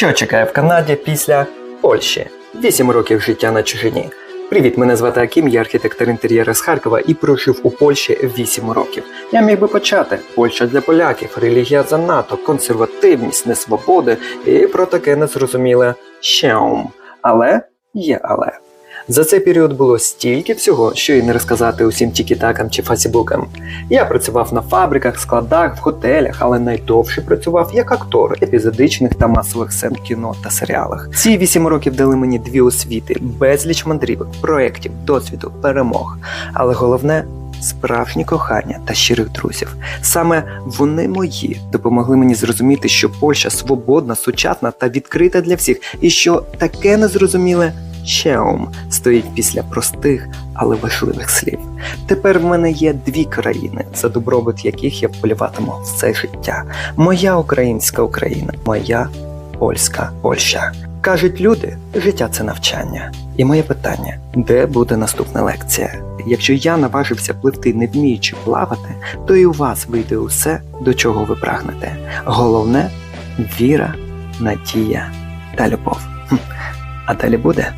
Що чекає в Канаді після Польщі? 8 років життя на чужині. Привіт, мене звати Акім, я архітектор інтер'єра з Харкова і прожив у Польщі 8 років. Я міг би почати. Польща для поляків, релігія за НАТО, консервативність, несвободи і про таке незрозуміле щеум. Але є але. За цей період було стільки всього, що і не розказати усім тікітакам чи фасібукам. Я працював на фабриках, складах, в готелях, але найдовше працював як актор епізодичних та масових сцен кіно та серіалах. Ці вісім років дали мені дві освіти, безліч мандрівок, проєктів, досвіду, перемог. Але головне справжнє кохання та щирих друзів. Саме вони мої допомогли мені зрозуміти, що Польща свободна, сучасна та відкрита для всіх, і що таке незрозуміле Щеум стоїть після простих, але важливих слів. Тепер в мене є дві країни, за добробут яких я вполюватиму все життя. Моя українська Україна, моя польська Польща. Кажуть люди, життя це навчання. І моє питання: де буде наступна лекція? Якщо я наважився пливти, не вміючи плавати, то і у вас вийде усе, до чого ви прагнете. Головне віра, надія та любов. А далі буде.